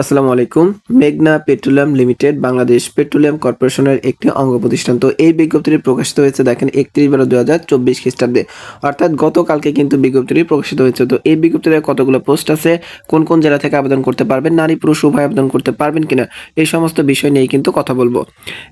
আসসালামু আলাইকুম। মেঘনা পেট্রোলিয়াম লিমিটেড, বাংলাদেশ পেট্রোলিয়াম কর্পোরেশনের একটি অঙ্গ প্রতিষ্ঠান। তো এই বিজ্ঞপ্তিটি প্রকাশিত হয়েছে দেখেন একত্রিশ বারো দু হাজার চব্বিশ খ্রিস্টাব্দে। অর্থাৎ গতকালকে কিন্তু বিজ্ঞপ্তিটি প্রকাশিত হয়েছে। তো এই বিজ্ঞপ্তিতে কতগুলো পোস্ট আছে, কোন কোন জেলা থেকে আবেদন করতে পারবেন, নারী, পুরুষ, উভয় আবেদন করতে পারবেন কিনা, এই সমস্ত বিষয় নিয়ে কিন্তু কথা বলব।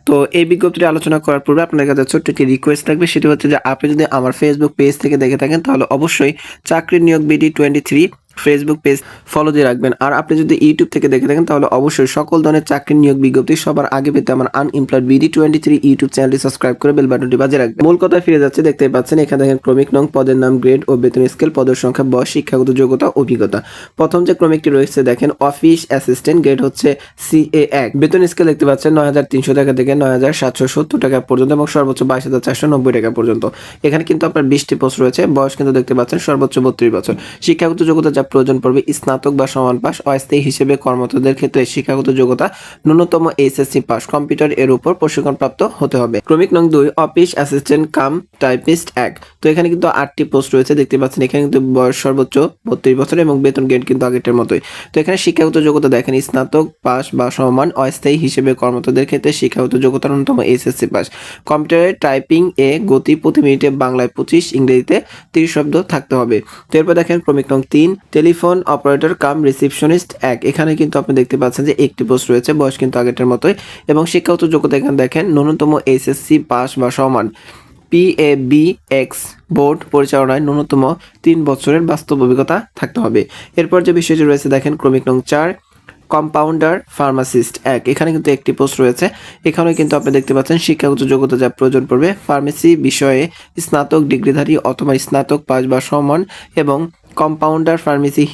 তো এই বিজ্ঞপ্তিটি আলোচনা করার পূর্বে আপনার কাছে ছোট্ট একটি রিকোয়েস্ট থাকবে, সেটি হচ্ছে যে আপনি যদি আমার ফেসবুক পেজ থেকে দেখে থাকেন, তাহলে অবশ্যই চাকরি নিয়োগ BD twenty three Facebook page follow দিয়ে রাখবেন। আর আপনি যদি ইউটিউব থেকে দেখে থাকেন, তাহলে অবশ্যই সকল ধরনের চাকরি নিয়োগ বিজ্ঞপ্তি সবার আগে পেতে আমার unemployed BD twenty three YouTube চ্যানেলটি সাবস্ক্রাইব করে বেল বাটনটি বাজিয়ে রাখবেন। মূল কথায় ফিরে যাচ্ছে দেখতে পাচ্ছেন, এখানে দেখেন ক্রমিক নং পদের নাম গ্রেড ও বেতন স্কেল পদের সংখ্যা, বয়স, শিক্ষাগত যোগ্যতা, অভিজ্ঞতা। প্রথম যে ক্রমিকটি রয়েছে, দেখেন অফিস অ্যাসিস্ট্যান্ট গ্রেড হচ্ছে সি এ এক। বেতন স্কেল দেখতে পাচ্ছেন নয় হাজার তিনশো টাকা থেকে নয় হাজার সাতশো সত্তর টাকা পর্যন্ত এবং সর্বোচ্চ বাইশ হাজার চারশো নব্বই টাকা পর্যন্ত। এখানে কিন্তু আপনার বিশটি পোস্ট রয়েছে, বয়স কিন্তু দেখতে পাচ্ছেন সর্বোচ্চ বত্রিশ বছর। শিক্ষাগত যোগ্যতা যা প্রয়োজন পড়বে স্নাতক বা সমান পাস অস্থায়ী হিসেবে কর্মরতদের ক্ষেত্রে শিক্ষাগত যোগ্যতা ন্যূনতম এইচএসসি পাস কম্পিউটার এর উপর প্রশিক্ষণপ্রাপ্ত হতে হবে। ক্রমিক নং দুই, অফিস অ্যাসিস্ট্যান্ট কাম টাইপিস্ট এক। তো এখানে কিন্তু আটটি পোস্ট রয়েছে, দেখতে পাচ্ছেন। এখানে কিন্তু বয়স সর্বোচ্চ বত্রিশ বছর এবং বেতন গ্রেড কিন্তু আগেরটার মতোই। তো এখানে শিক্ষাগত যোগ্যতা দেখেন, স্নাতক পাস বা সমান অস্থায়ী হিসেবে কর্মরতদের ক্ষেত্রে শিক্ষাগত যোগ্যতা ন্যূনতম এসএসসি পাস। কম্পিউটারে টাইপিং এ গতি প্রতি মিনিটে বাংলায় পঁচিশ, ইংরেজিতে তিরিশ শব্দ থাকতে হবে। তো এরপর দেখেন, ক্রমিক নং তিন, টেলিফোন অপারেটর কাম রিসিপশনিস্ট এক। এখানে কিন্তু আপনি দেখতে পাচ্ছেন যে একটি পোস্ট রয়েছে, বয়স কিন্তু আগেরটার মতোই। এবং শিক্ষাগত যোগ্যতা এখানে দেখেন, ন্যূনতম এসএসসি পাস বা সমান পিএবি এক্স বোর্ড পরিচালনায় ন্যূনতম তিন বছরের বাস্তব অভিজ্ঞতা থাকতে হবে। এরপর যে বিষয়টি রয়েছে, দেখেন ক্রমিক নং চার কম্পাউন্ডার ফার্মাসিস্ট এক। এখানে কিন্তু একটি পোস্ট রয়েছে। এখানে কিন্তু আপনি দেখতে পাচ্ছেন শিক্ষাগত যোগ্যতা যা প্রয়োজন পড়বে। ফার্মেসি বিষয়ে স্নাতক ডিগ্রিধারী অথবা স্নাতক পাস বা সমান এবং কম্পাউন্ডার ফার্মেসি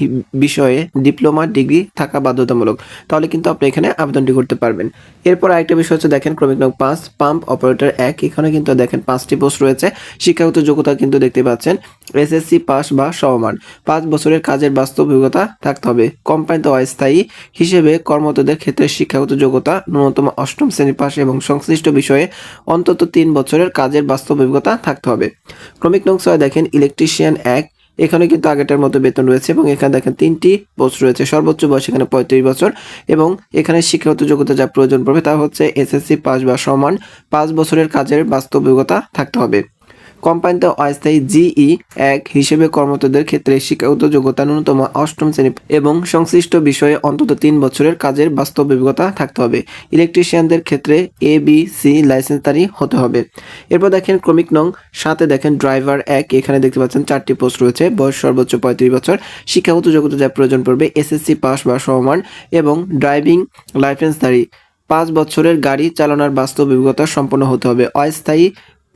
বিষয়ে ডিপ্লোমা ডিগ্রি থাকা বাধ্যতামূলক। তাহলে কিন্তু আপনি এখানে আবেদনটি করতে পারবেন। এরপর আরেকটা বিষয় হচ্ছে, দেখেন ক্রমিক নং পাঁচ পাম্প অপারেটর এক। এখানে কিন্তু দেখেন পাঁচটি পোস্ট রয়েছে। শিক্ষাগত যোগ্যতা কিন্তু দেখতে পাচ্ছেন এসএসসি পাস বা সমমান পাঁচ বছরের কাজের বাস্তব অভিজ্ঞতা থাকতে হবে। কোম্পানিতে অস্থায়ী। হিসেবে কর্মরতদের ক্ষেত্রে শিক্ষাগত যোগ্যতা ন্যূনতম অষ্টম শ্রেণি পাস এবং সংশ্লিষ্ট বিষয়ে অন্তত তিন বছরের কাজের বাস্তব অভিজ্ঞতা থাকতে হবে। ক্রমিক নং ছয়, দেখেন ইলেকট্রিশিয়ান এক। এখানে কিন্তু আগেরটার মতো বেতন রয়েছে এবং এখানে দেখেন তিনটি পোস্ট রয়েছে। সর্বোচ্চ বয়স এখানে পঁয়ত্রিশ বছর এবং এখানে শিক্ষাগত যোগ্যতা যা প্রয়োজন পড়বে তা হচ্ছে এসএসসি পাস বা সমান পাঁচ বছরের কাজের বাস্তব অভিজ্ঞতা থাকতে হবে। কোম্পানিতে অস্থায়ী জিই এক হিসেবে কর্মরতদের ক্ষেত্রে শিক্ষাগত যোগ্যতা ন্যূনতম অষ্টম শ্রেণি এবং সংশ্লিষ্ট বিষয়ে অন্তত তিন বছরের কাজের বাস্তব অভিজ্ঞতা থাকতে হবে। ইলেকট্রিশিয়ানদের ক্ষেত্রে এ, বি, সি লাইসেন্সধারী হতে হবে। এরপর দেখেন ক্রমিক নং। সাথে দেখেন ড্রাইভার এক। এখানে দেখতে পাচ্ছেন চারটি পোস্ট রয়েছে। বয়স সর্বোচ্চ পঁয়ত্রিশ বছর। শিক্ষাগত যোগ্যতা যা প্রয়োজন পড়বে এসএসসি পাস বা সমান এবং ড্রাইভিং লাইসেন্সধারী। পাঁচ বছরের গাড়ি চালানোর বাস্তব অভিজ্ঞতা সম্পন্ন হতে হবে। অস্থায়ী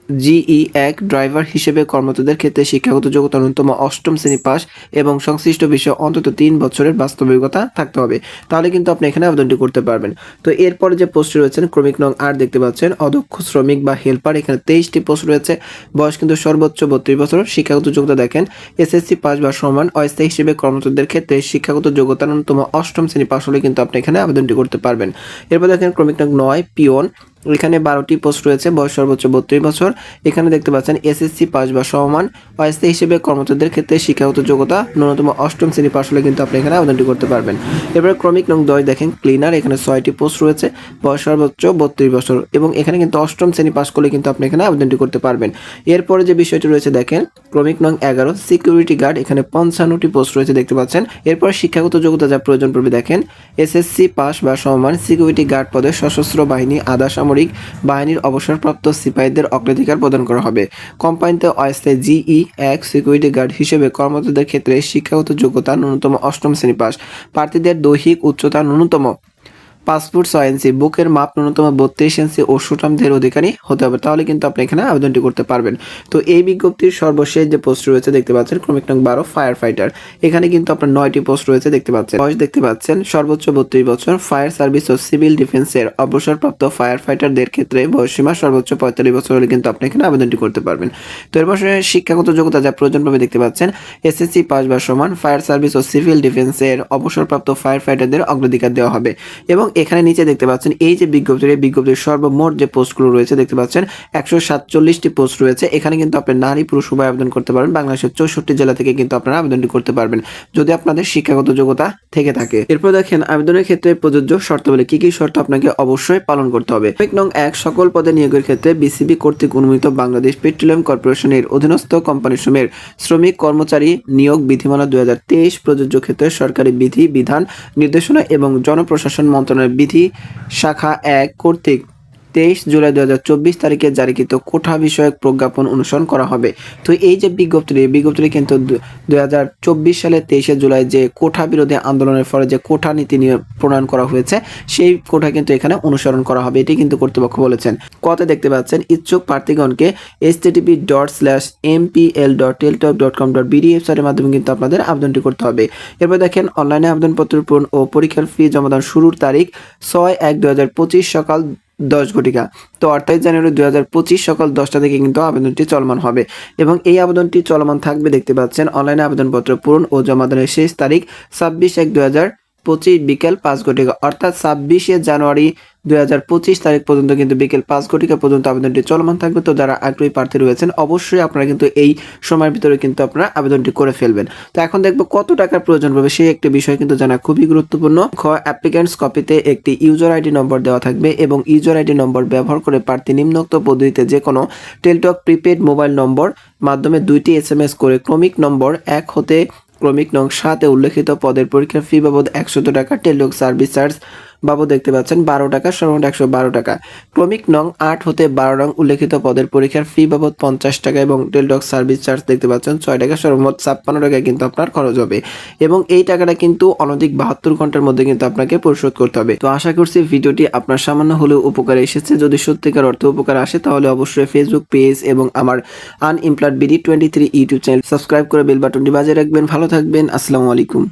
জিই এক ড্রাইভার হিসেবে কর্মরতদের ক্ষেত্রে শিক্ষাগত যোগ্যতা ন্যূনতম অষ্টম শ্রেণি পাস এবং সংশ্লিষ্ট বিষয়ে অন্তত তিন বছরের বাস্তবিকতা থাকতে হবে। তাহলে কিন্তু আপনি এখানে আবেদনটি করতে পারবেন। তো এরপরে যে পোস্ট রয়েছেন, ক্রমিক নং আর দেখতে পাচ্ছেন, অদক্ষ শ্রমিক বা হেল্পার, এখানে তেইশটি পোস্ট রয়েছে। বয়স কিন্তু সর্বোচ্চ বত্রিশ বছর। শিক্ষাগত যোগ্যতা দেখেন, এসএসসি পাস বা সমান অস্থায়ী হিসেবে কর্মরতদের ক্ষেত্রে শিক্ষাগত যোগ্যতা ন্যূনতম অষ্টম শ্রেণি পাস হলে কিন্তু আপনি এখানে আবেদনটি করতে পারবেন। এরপর দেখেন, ক্রমিক নং নয়, পিওন। এখানে বারোটি পোস্ট রয়েছে, বয়স সর্বোচ্চ বত্রিশ বছর। এখানে দেখতে পাচ্ছেন এসএসসি পাস বা সমান। অস্থায়ী হিসেবে কর্মচারীদের ক্ষেত্রে শিক্ষাগত যোগ্যতা ন্যূনতম অষ্টম শ্রেণি পাস হলে কিন্তু আপনি এখানে আবেদনটি করতে পারবেন। এবারে ক্রমিক নং দশ দেখেন ক্লিনার এখানে ছয়টি পোস্ট রয়েছে, বয়স সর্বোচ্চ বত্রিশ বছর। এবং এখানে কিন্তু অষ্টম শ্রেণি পাস করলে কিন্তু আপনি এখানে আবেদনটি করতে পারবেন। এরপরে যে বিষয়টি রয়েছে দেখেন, ক্রমিক নং এগারো সিকিউরিটি গার্ড এখানে পঞ্চান্নটি পোস্ট রয়েছে দেখতে পাচ্ছেন। এরপর শিক্ষাগত যোগ্যতা যা প্রয়োজন পড়বে দেখেন এসএসসি পাস বা সমান সিকিউরিটি গার্ড পদে সশস্ত্র বাহিনী, আধা সামরিক বাহিনীর অবসরপ্রাপ্ত সিপাহীদের অগ্রাধিকার প্রদান করা হবে। কোম্পানিতে অস্থায়ী জিই এক সিকিউরিটি গার্ড হিসেবে কর্মরতদের ক্ষেত্রে শিক্ষাগত যোগ্যতা ন্যূনতম অষ্টম শ্রেণি পাস। প্রার্থীদের দৈহিক উচ্চতা ন্যূনতম। পাঁচ ফুট ছয় ইঞ্চি, বুকের মাপ ন্যূনতম বত্রিশ ইঞ্চি ও সুটামদের অধিকারী হতে হবে। তাহলে কিন্তু আপনি এখানে আবেদনটি করতে পারবেন। তো এই বিজ্ঞপ্তির সর্বশেষ যে পোস্ট রয়েছে দেখতে পাচ্ছেন, ক্রমিক নং বারো ফায়ার ফাইটার এখানে কিন্তু আপনার নয়টি পোস্ট রয়েছে দেখতে পাচ্ছেন। বয়স দেখতে পাচ্ছেন, সর্বোচ্চ বত্রিশ বছর, ফায়ার সার্ভিস ও সিভিল ডিফেন্সের অবসরপ্রাপ্ত ফায়ার ফাইটারদের ক্ষেত্রে বয়সীমা সর্বোচ্চ পঁয়তাল্লিশ বছর হলে কিন্তু আপনি এখানে আবেদনটি করতে পারবেন। তো এর বছরে শিক্ষাগত যোগ্যতা যা প্রয়োজন পাবে দেখতে পাচ্ছেন, এসএসসি পাস বা সমান, ফায়ার সার্ভিস ও সিভিল ডিফেন্সের অবসরপ্রাপ্ত ফায়ার ফাইটারদের অগ্রাধিকার দেওয়া হবে। এবং এখানে নিচে দেখতে পাচ্ছেন, এই যে বিজ্ঞপ্তির, এই বিজ্ঞপ্তির সর্বমোট যে পোস্টগুলো রয়েছে, দেখতে পাচ্ছেন, একশো সাতচল্লিশটি পোস্ট রয়েছে। এখানে কিন্তু আপনি নারী পুরুষ উভয় আবেদন করতে পারবেন। বাংলাদেশের চৌষট্টি জেলা থেকে কিন্তু আপনারা আবেদনটি করতে পারবেন, যদি আপনাদের শিক্ষাগত যোগ্যতা থেকে থাকে। এরপর দেখেন, আবেদনের ক্ষেত্রে প্রযোজ্য শর্তাবলী কি কি শর্ত আপনাকে অবশ্যই পালন করতে হবে? টপিক নং, এক, সকল পদে নিয়োগের ক্ষেত্রে বিসিবি কর্তৃক অনুমোদিত বাংলাদেশ পেট্রোলিয়াম কর্পোরেশনের অধীনস্থ কোম্পানি সমূহের শ্রমিক কর্মচারী নিয়োগ বিধিমালা দুই হাজার তেইশ প্রযোজ্য ক্ষেত্রে সরকারি বিধি, বিধান, নির্দেশনা এবং জনপ্রশাসন মন্ত্রণালয়ের বিধি শাখা এক কর্তৃক তেইশ জুলাই দুহাজার চব্বিশ তারিখে জারিকৃত কোঠা বিষয়ক প্রজ্ঞাপন অনুসরণ করা হবে। তো এই যে বিজ্ঞপ্তি বিজ্ঞপ্তি কিন্তু দুই সালে তেইশে জুলাই যে কোঠা বিরোধী আন্দোলনের ফলে যে কোঠা নীতি নিয়ে প্রণয়ন করা হয়েছে, সেই কোঠা কিন্তু এখানে অনুসরণ করা হবে। এটি কিন্তু কর্তৃপক্ষ বলেছেন। কত দেখতে পাচ্ছেন, ইচ্ছুক প্রার্থীগণকে S TP dot slash M P L dot teletalk dot com dot BD ওয়েবসাইটের মাধ্যমে কিন্তু আপনাদের আবেদনটি করতে হবে। এরপর দেখেন অনলাইনে আবেদনপত্র পূরণ ও পরীক্ষার ফি জমাদান শুরুর তারিখ ছয় এক দু সকাল দশ ঘটিকা। তো আঠাইশ জানুয়ারি দুই হাজার পঁচিশ সকাল দশটা থেকে কিন্তু আবেদনটি চলমান হবে এবং এই আবেদনটি চলমান থাকবে দেখতে পাচ্ছেন, অনলাইনে আবেদনপত্র পূরণ ও জমাদানের শেষ তারিখ ছাব্বিশ এক দুই হাজার পঁচিশ বিকেল পাঁচ ঘটিকা। অর্থাৎ ছাব্বিশে জানুয়ারি দুই তারিখ পর্যন্ত কিন্তু বিকেল পাঁচ ঘটিকা পর্যন্ত আবেদনটি চলমান থাকবে। তো যারা আগ্রহী প্রার্থী রয়েছেন, অবশ্যই আপনারা কিন্তু এই সময়ের ভিতরে কিন্তু আপনারা আবেদনটি করে ফেলবেন। তো এখন দেখব কত টাকার প্রয়োজন পড়বে, সেই একটি বিষয় কিন্তু জানা খুবই গুরুত্বপূর্ণ। খ অ্যাপ্লিক্যান্টস কপিতে একটি ইউজার আইডি নম্বর দেওয়া থাকবে এবং ইউজার আইডি নম্বর ব্যবহার করে প্রার্থী নিম্নোক্ত পদ্ধতিতে যে কোনো টেলটক প্রিপেড মোবাইল নম্বর মাধ্যমে দুইটি এস এম এস করে ক্রমিক নম্বর এক হতে ক্রমিক নং সাতে উল্লেখিত পদের পরীক্ষার ফি বাবদ একশত টাকা টেলটক সার্ভিস চার্জ বাবদ দেখতে পাচ্ছেন বারো টাকা সর্বমোট একশো বারো টাকা। ক্রমিক নং আট হতে বারো নং উল্লেখিত পদের পরীক্ষার ফি বাবদ পঞ্চাশ টাকা এবং টেলটক সার্ভিস চার্জ দেখতে পাচ্ছেন ছয় টাকা সর্বমোট ছাপ্পান্ন টাকায় কিন্তু আপনার খরচ হবে। এবং এই টাকাটা কিন্তু অনধিক বাহাত্তর ঘণ্টার মধ্যে কিন্তু আপনাকে পরিশোধ করতে হবে। তো আশা করছি ভিডিওটি আপনার সামান্য হলেও উপকারে এসেছে। যদি সত্যিকার অর্থে উপকার আসে, তাহলে অবশ্যই ফেসবুক পেজ এবং আমার unemployed BD twenty three YouTube channel subscribe করে বেল বাটনটি বাজিয়ে রাখবেন। ভালো থাকবেন। আসসালামু আলাইকুম।